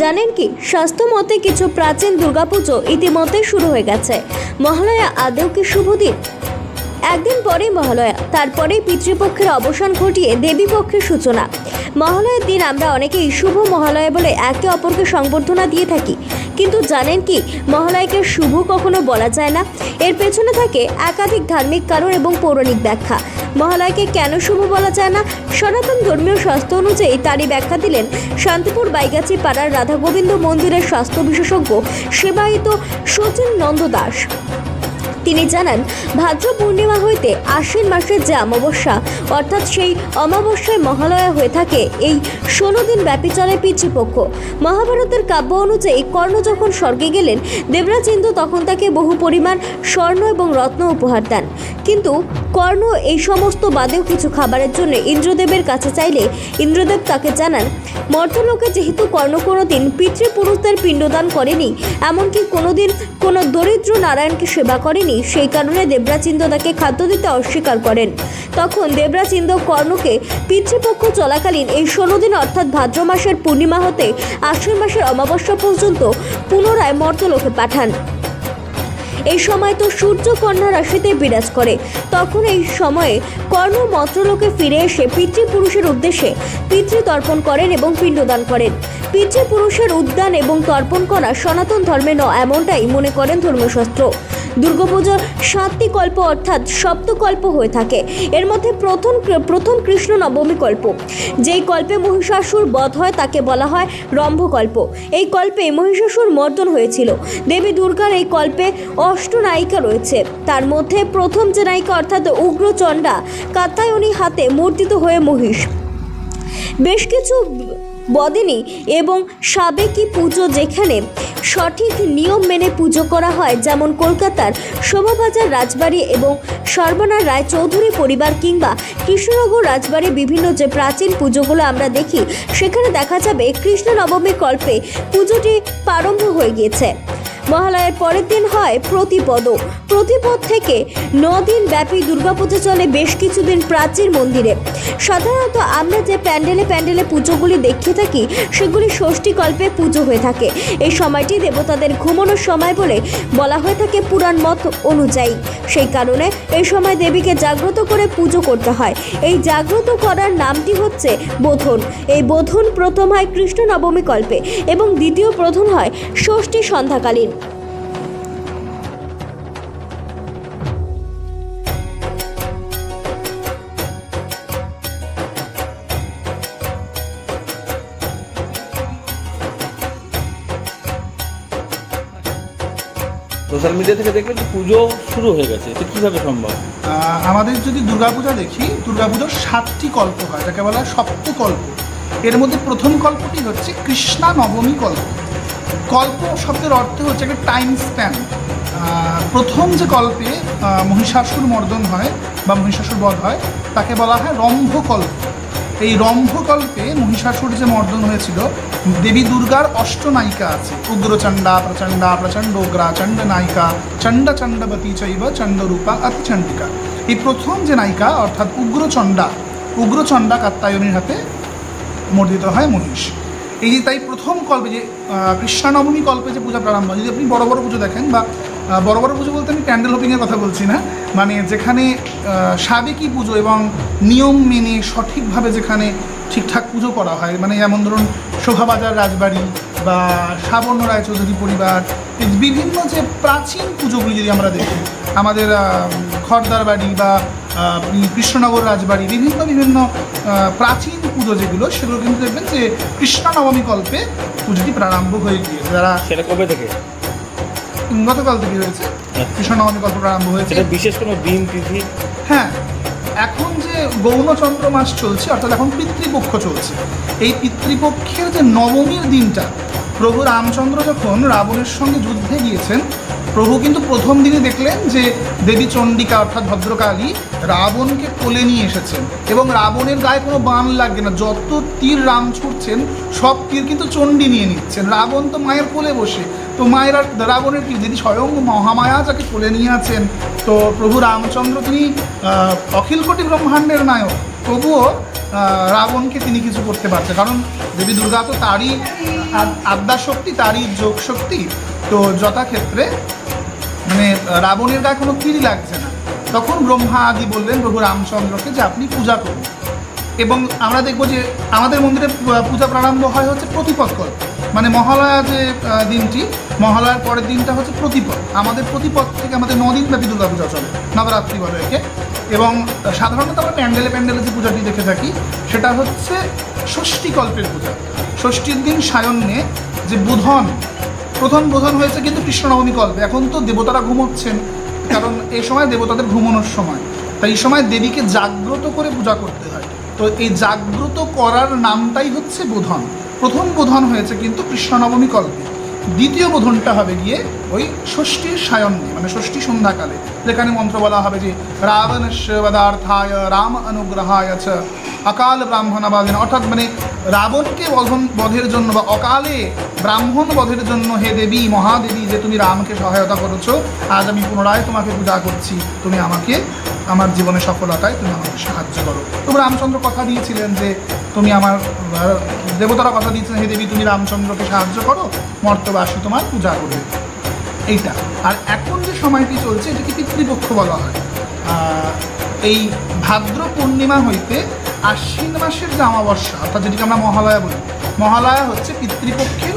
জানেন কি, স্বাস্থ্য মতে কিছু প্রাচীন দুর্গাপুজো ইতিমধ্যে শুরু হয়ে গেছে। মহালয়া আদেও কি শুভ দিন? একদিন পরেই মহালয়া, তারপরেই পিতৃপক্ষের অবসান ঘটিয়ে দেবী পক্ষের সূচনা। মহালয়ার দিন আমরা অনেকেই শুভ মহালয়া বলে একে অপরকে সংবর্ধনা দিয়ে থাকি। কিন্তু জানেন কি, মহালয়াকে শুভ কখনো বলা যায় না। এর পেছনে থাকে একাধিক ধার্মিক কারণ এবং পৌরাণিক ব্যাখ্যা। মহালয়াকে কেন শুভ বলা যায় না? সনাতন ধর্মীয় স্বাস্থ্য অনুযায়ী তারই ব্যাখ্যা দিলেন, শান্তিপুর বাইগাছি পাড়ার রাধা গোবিন্দ মন্দিরের স্বাস্থ্য বিশেষজ্ঞ সেবায়িত সচিন নন্দ দাস। তিনি জানান, ভাদ্র পূর্ণিমা হইতে আশ্বিন মাসের যে অমাবস্যা, অর্থাৎ সেই অমাবস্যায় মহালয়া হয়ে থাকে এই ষোলো দিন ব্যাপী চলে পিতৃপক্ষ। মহাভারতের কাব্য অনুযায়ী কর্ণ যখন স্বর্গে গেলেন, দেবরাজ ইন্দ্র তখন তাকে বহু পরিমাণ স্বর্ণ এবং রত্ন উপহার দেন। কিন্তু কর্ণ এই সমস্ত বাদেও কিছু খাবারের জন্য ইন্দ্রদেবের কাছে চাইলে ইন্দ্রদেব তাকে জানান মর্তলোকে যেহেতু কর্ণ কোনো কোনোদিন পিতৃপুরুষদের পিণ্ডদান করেনি, এমনকি কোনোদিন কোনো দরিদ্র নারায়ণকে সেবা করেনি সেই কারণে দেবরাচিন্দ্র তাকে খাদ্য দিতে অস্বীকার করেন। তখন দেবরাচিন্দ্র কর্ণকে পিতৃপক্ষ চলাকালীন এই ষোলো দিন, অর্থাৎ ভাদ্র মাসের পূর্ণিমা হতে আশ্বিন মাসের অমাবস্যা পর্যন্ত পুনরায় মর্তলোকে পাঠান। এই সময় তো সূর্য কন্যা রাশিতে বিরাজ করে। তখন এই সময়ে কর্ণ মন্ত্রলোকে ফিরে এসে পিতৃপুরুষের উদ্দেশ্যে পিতৃতর্পণ করেন এবং পিণ্ডদান করেন। পিতৃপুরুষের উদ্যান এবং তর্পণ করা সনাতন ধর্মে ন এমনটাই মনে করেন ধর্মশাস্ত্র। দুর্গাপুজোর সাতটি কল্প অর্থাৎ সপ্তকল্প হয়ে থাকে। এর মধ্যে প্রথম প্রথম কৃষ্ণ নবমী কল্প। যেই কল্পে মহিষাসুর বধ হয় তাকে বলা হয় রম্ভকল্প। এই কল্পে মহিষাসুর মর্দন হয়েছিল। দেবী দুর্গার এই কল্পে অষ্ট নায়িকা রয়েছে। তার মধ্যে প্রথম যে নায়িকা অর্থাৎ উগ্রচণ্ডা কাত্তায়নী হাতে মূর্তিত হয়ে মহিষ। বেশ কিছু বদিনী এবং সাবেকি পুজো যেখানে সঠিক নিয়ম মেনে পুজো করা হয়, যেমন কলকাতার শোভাবাজার, রাজবাড়ি এবং সর্বনার রায় চৌধুরী পরিবার কিংবা কৃষ্ণনগর রাজবাড়ির বিভিন্ন যে প্রাচীন পুজোগুলো আমরা দেখি, সেখানে দেখা যাবে কৃষ্ণ নবমী কল্পে পুজোটি প্রারম্ভ হয়ে গিয়েছে। মহালয়ার পরের দিন হয় প্রতিপদ। প্রতিপদ থেকে দিন ব্যাপী দুর্গাপুজো চলে বেশ কিছুদিন প্রাচীর মন্দিরে। সাধারণত আমরা যে প্যান্ডেলে প্যান্ডেলে পুজোগুলি দেখে থাকি, সেগুলি ষষ্ঠী কল্পে পুজো হয়ে থাকে। এই সময়টি দেবতাদের ঘুমানোর সময় বলে বলা হয়ে থাকে পুরাণ মত অনুযায়ী। সেই কারণে এই সময় দেবীকে জাগ্রত করে পুজো করতে হয়। এই জাগ্রত করার নামটি হচ্ছে বোধন। এই বোধন প্রথম হয় কৃষ্ণ নবমী কল্পে এবং দ্বিতীয় প্রথম হয় ষষ্ঠী সন্ধ্যাকালীন। সোশ্যাল মিডিয়া থেকে দেখবেন যে পুজো শুরু হয়ে গেছে, এটা কীভাবে সম্ভব? আমাদের যদি দুর্গাপূজা দেখি, দুর্গাপুজোর সাতটি কল্প হয় যাকে বলা হয় সপ্তকল্প এর মধ্যে প্রথম কল্পটি হচ্ছে কৃষ্ণা নবমী কল্প। কল্প শব্দের অর্থ হচ্ছে একটা টাইম স্প্যান প্রথম যে কল্পে মহিষাসুর মর্দন হয় বা মহিষাসুর বধ হয়, তাকে বলা হয় রম্ভকল্প এই রম্ভকল্পে মহিষাসুর যে মর্দন হয়েছিল, দেবী দুর্গার অষ্টনায়িকা আছে। উগ্রচণ্ডা, প্রচণ্ডা, প্রচণ্ড উগ্রা, চণ্ড নায়িকা, চণ্ড চণ্ডবতী চৈব চণ্ডরূপা অতিচণ্ডিকা এই প্রথম যে নায়িকা, অর্থাৎ উগ্রচণ্ডা উগ্রচণ্ডা কাত্তায়নীর হাতে মর্দিত হয় মহিষ। এই যে তাই প্রথম কল্পে যে কৃষ্ণানবমী কল্পে যে পূজা প্রারম্ভ যদি আপনি বড় বড় পুজো দেখেন বা বড় বড় পুজো বলতে আমি প্যান্ডেল হোপিংয়ের কথা বলছি না। মানে যেখানে সাবেকি পুজো এবং নিয়ম মেনে সঠিকভাবে যেখানে ঠিকঠাক পুজো করা হয় মানে যেমন ধরুন শোভাবাজার রাজবাড়ি বা সাবর্ণ রায়চৌধুরী পরিবার বিভিন্ন যে প্রাচীন পুজোগুলি যদি আমরা দেখি আমাদের আহ, খড়দার বাড়ি বা কৃষ্ণনগর রাজবাড়ি বিভিন্ন বিভিন্ন প্রাচীন পুজো যেগুলো সেগুলো কিন্তু দেখবেন যে কৃষ্ণ নবমী কল্পে পুজোটি প্রারম্ভ হয়ে গিয়েছে। যারা সেটা কবে থেকে? গতকাল থেকে হয়েছে। কৃষ্ণ নবমী গল্পটা আরম্ভ হয়েছে। বিশেষ কোনো দিন তিথি? হ্যাঁ এখন যে গৌণচন্দ্র মাস চলছে অর্থাৎ এখন পিতৃপক্ষ চলছে এই পিতৃপক্ষের যে নবমীর দিনটা প্রভু রামচন্দ্র যখন রাবণের সঙ্গে যুদ্ধে গিয়েছেন প্রভু কিন্তু প্রথম দিনে দেখলেন যে দেবী চণ্ডিকা অর্থাৎ ভদ্রকালী রাবণকে কোলে নিয়ে এসেছেন এবং রাবণের গায়ে কোনো বান লাগবে না। যত তীর রাম ছুটছেন, সব তীর কিন্তু চণ্ডী নিয়ে নিচ্ছেন। রাবণ তো মায়ের কোলে বসে। তো মায়ের আর রাবণের কি? যদি স্বয়ং মহামায়া যাকে কোলে নিয়ে আছেন, তো প্রভু রামচন্দ্র তিনি অখিল কোটি ব্রহ্মাণ্ডের নায়ক। তবুও রাবণকে তিনি কিছু করতে পারছে কারণ দেবী দুর্গা তো তারই আদ- আদ্যা শক্তি তারই যোগ শক্তি তো যথাক্ষেত্রে মানে রাবণের গায়ে কোনো তীর লাগছে না। তখন ব্রহ্মা আদি বললেন, প্রভু রামচন্দ্রকে যে আপনি পূজা করুন। এবং আমরা দেখব যে, আমাদের মন্দিরে পূজা প্রারম্ভ হয় হচ্ছে প্রতিপদ মানে মহালয়া যে দিনটি, মহালয়ার পরের দিনটা হচ্ছে প্রতিপদ। আমাদের প্রতিপদ থেকে আমাদের নদিন ব্যাপী দুর্গা পূজা চলে, নবরাত্রি বলে একে। এবং সাধারণত আমরা প্যান্ডেলে প্যান্ডেলে যে পূজাটি দেখে থাকি, সেটা হচ্ছে ষষ্ঠী কল্পের পূজা। ষষ্ঠীর দিন সায়ন্যে যে বুধন প্রথম প্রধান হয়েছে কিন্তু কৃষ্ণনবমী কল্পে। এখন তো দেবতারা ঘুমোচ্ছেন, কারণ এই সময় দেবতাদের ঘুমানোর সময়। তাই এই সময় দেবীকে জাগ্রত করে পূজা করতে হয়। তো এই জাগ্রত করার নামটাই হচ্ছে বোধন। প্রথম বোধন হয়েছে কিন্তু কৃষ্ণনবমী কল্পে। দ্বিতীয় বোধনটা হবে গিয়ে ওই ষষ্ঠীর সায়ন্যে মানে ষষ্ঠী সন্ধ্যাকালে, যেখানে মন্ত্র বলা হবে যে রাবণস্য বদার্থায় রাম অনুগ্রহায় চ। অকাল ব্রাহ্মণ ব্রাহ্মণবাদিন অর্থাৎ মানে রাবণকে বধন, বধের জন্য বা অকালে ব্রাহ্মণ বধের জন্য হে দেবী, মহাদেবী, যে তুমি রামকে সহায়তা করেছ, আজ আমি পুনরায় তোমাকে পূজা করছি। তুমি আমাকে আমার জীবনে সফলতায় তুমি আমাকে সাহায্য করো। তবু রামচন্দ্র কথা দিয়েছিলেন যে, তুমি আমার দেবতারা কথা দিয়েছিলেন হে দেবী, তুমি রামচন্দ্রকে সাহায্য করো, মর্তবাসী তোমার পূজা করবে। এইটা। আর এখন যে সময়টি চলছে, এটাকে পিতৃপক্ষ বলা হয়। এই ভাদ্র পূর্ণিমা হইতে আশ্বিন মাসের যে অমাবস্যা, অর্থাৎ যেটিকে আমরা মহালয়া বলি, মহালয়া হচ্ছে পিতৃপক্ষের